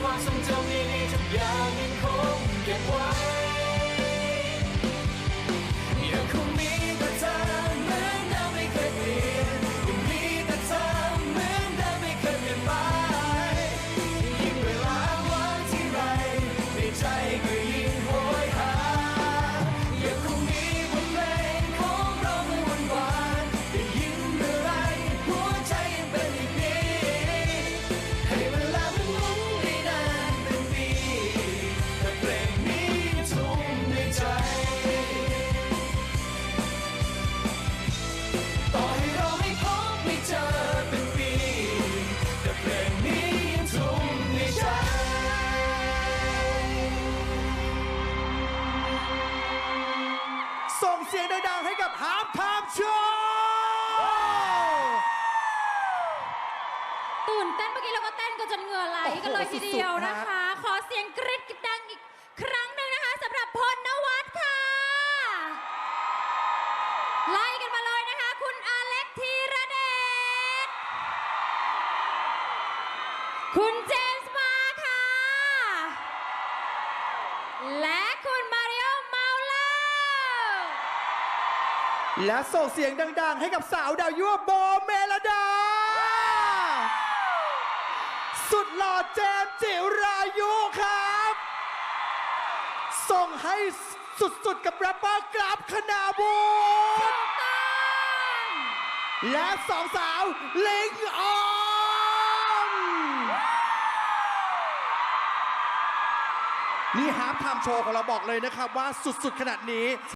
ความทรงจำดีๆทุกอย่างยังคงเก็บไว้ ตื่นเต้นเมื่อกี้เราก็เต้นกันจนเหงื่อไหลกันเลยทีเดียวนะคะ ขอเสียงกรี๊ดดังอีกครั้งหนึ่งนะคะสำหรับพลนวัตค่ะ ไล่กันมาเลยนะคะ คุณอาเล็กธีระเดชคุณเจมส์มาค่ะ และคุณมาริโอเมาเลอร์และส่งเสียงดัง ๆ ให้กับสาวดาวยั่วโบเม สุดหล่อเจมส์จิรายุครับ ส่งให้สุดๆ กับแรปเปอร์กราฟคณาบุตรถูกต้องและสองสาวลิงออนนี่ฮาร์ t ไทม์โชว์ของเราบอกเลยนะครับว่าสุดๆ ขนาดนี้